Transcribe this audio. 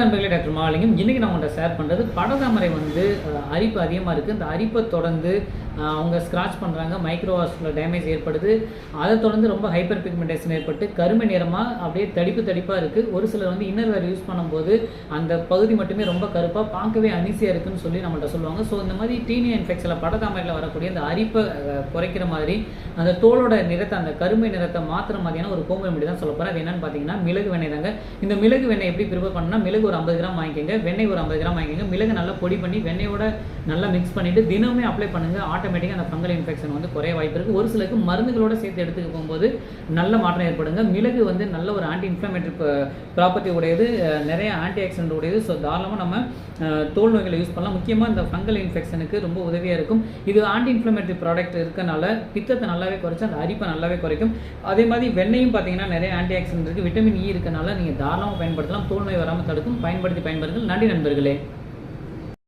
நண்பர்களே டாக்டர் மாலிங்கம். இன்றைக்கி நான் உங்கள்கிட்ட ஷேர் பண்ணுறது படதாமரை வந்து அரிப்பு அதிகமாக இருக்குது இந்த அரிப்பை தொடர்ந்து அவங்க ஸ்க்ராட்ச் பண்ணுறாங்க மைக்ரோவாஸ்குலர் டேமேஜ் ஏற்படுது. அதை தொடர்ந்து ரொம்ப ஹைப்பர் பிக்மெண்டேஷன் ஏற்பட்டு கருமை நிறமாக அப்படியே தடிப்பு தடிப்பாக இருக்குது ஒரு சிலர் வந்து இன்னர் வேர் யூஸ் பண்ணும்போது அந்த பகுதி மட்டுமே ரொம்ப கருப்பாக பார்க்கவே அனிசியாக இருக்குன்னு சொல்லி நம்மள்ட்ட சொல்லுவாங்க. ஸோ இந்த மாதிரி டீனியா இன்ஃபெக்ஷனில் படதாமரையில் வரக்கூடிய அந்த அரிப்பை குறைக்கிற மாதிரி அந்த தோலோட நிறத்தை அந்த கருமை நிறத்தை மாற்றுற மாதிரியான ஒரு கோம்பு தான் சொல்ல போகிறேன் அது என்னென்னு பார்த்தீங்கன்னா மிளகு வெண்ணெய் தாங்க. இந்த மிளகு வெண்ணெய் எப்படி ப்ரிப்பேர் பண்ணால் மிளகு ஒரு ஐம்பது கிராம் வாங்கிக்கோங்க வெண்ணெய் ஒரு ஐம்பது கிராம் வாங்கிக்கோங்க. மிளகு நல்லா பொடி பண்ணி வெண்ணெயோட நல்லா மிக்ஸ் பண்ணிட்டு தினமே அப்ளை பண்ணுங்க. ஆட்டோமேட்டிக்காக அந்த ஃபங்கல் இன்ஃபெக்ஷன் வந்து குறைய வாய்ப்பு இருக்குது ஒரு சிலருக்கு மருந்துகளோட சேர்த்து எடுத்துக்க போகும்போது நல்ல மாற்றம் ஏற்படுங்க. மிளகு வந்து நல்ல ஒரு ஆன்டி இன்ஃப்ளமேட்டரி ப்ராப்பர்ட்டி உடையது. நிறைய ஆன்டி ஆக்சிடென்ட் உடையது. ஸோ தாராளமாக நம்ம தோல் நோய்களை யூஸ் பண்ணலாம். முக்கியமாக இந்த ஃபங்கல் இன்ஃபெக்ஷனுக்கு ரொம்ப உதவியாக இருக்கும். இது ஆன்டி இன்ஃப்ளமேட்டரி ப்ராடக்ட் இருக்கனால பித்தத்தை நல்லாவே குறைச்சி அந்த அரிப்பை நல்லாவே குறைக்கும். அதே மாதிரி வெண்ணையும் பார்த்தீங்கன்னா நிறைய ஆன்டி ஆக்சிடென்ட் இருக்குது விட்டமின் இ இருக்கனால நீங்கள் தாராளமாக பயன்படுத்தலாம். தோல் நோய் வராமல் தடுக்கும். பயன்படுத்தி பயன்பெறுங்கள் நன்றி நண்பர்களே.